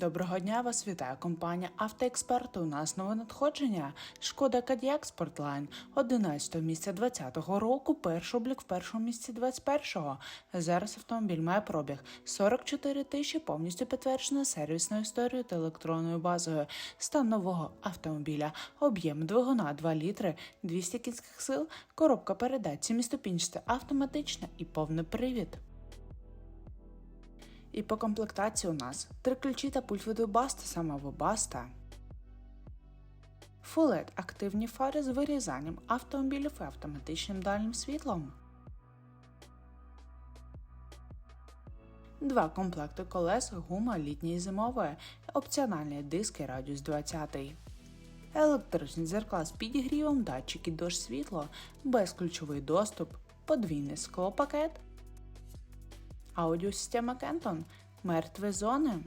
Доброго дня вас вітає компанія Автоексперт. У нас нове надходження. Шкода Кадіак Спортлайн 11 місця 2020 року. Перший облік в першому місці 21-го. Зараз автомобіль має пробіг 44 тисячі, повністю підтверджена сервісною історією та електронною базою. Стан нового автомобіля, об'єм двигуна 2 літри, 200 кінських сил, коробка передач, сіміступінчаста автоматична і повний привід. І по комплектації у нас три ключі та пульт Webaста, саме Webaста. Full LED – активні фари з вирізанням автомобілів і автоматичним дальнім світлом. Два комплекти колес, гума літньої і зимової, опціональні диски радіус 20. Електричні дзеркала з підігрівом, датчики дощ світло, безключовий доступ, подвійний склопакет, аудіосистема Кентон, мертві зони.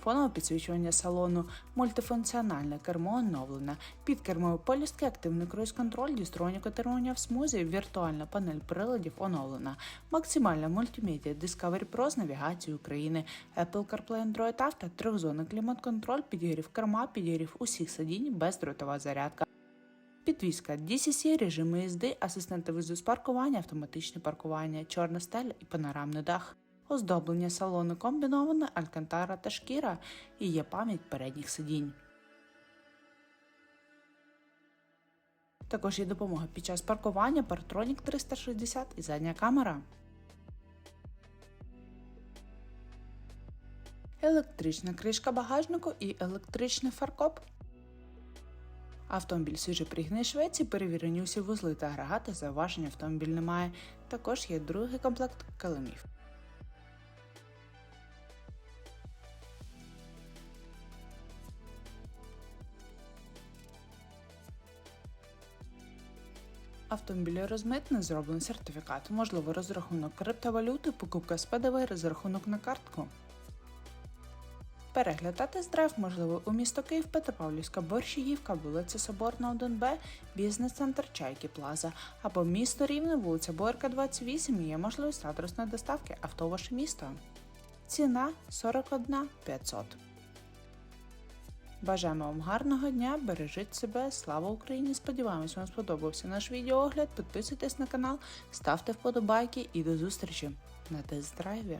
Фонове підсвічування салону, мультифункціональне кермо оновлене, підкермові полістки, активний круїз-контроль, дістронні керування в смузі, віртуальна панель приладів оновлена, максимальна мультимедіа Discovery Pro з навігацією України, Apple CarPlay Android Auto, трьохзонний клімат-контроль, підігрів керма, підігрів усіх сидінь, бездротова зарядка. Підвізка DCC, режими їзди, асистенти визу з паркування, автоматичне паркування, чорна стеля і панорамний дах. Оздоблення салону комбіноване, алькантара та шкіра і є пам'ять передніх сидінь. Також є допомога під час паркування, Partronic 360 і задня камера. Електрична кришка багажнику і електричний фаркоп. Автомобіль свіже пригнаний Швеції, перевірені усі вузли та агрегати, зауважень автомобіль немає. Також є другий комплект килимів. Автомобіль розмитний, зроблений сертифікат, можливо розрахунок криптовалюти, покупка з ПДВ, розрахунок на картку. Перегляд та тест-драйв у місто Київ, Петропавлівська, Борщагівка, вулиця Соборна, 1Б, бізнес-центр Чайки Плаза або місто Рівне, вулиця Боярка, 28, є можливість адресної доставки авто ваше місто. Ціна 41 500. Бажаємо вам гарного дня, бережіть себе, слава Україні! Сподіваємось, вам сподобався наш відеоогляд. Підписуйтесь на канал, ставте вподобайки і до зустрічі на тест-драйві.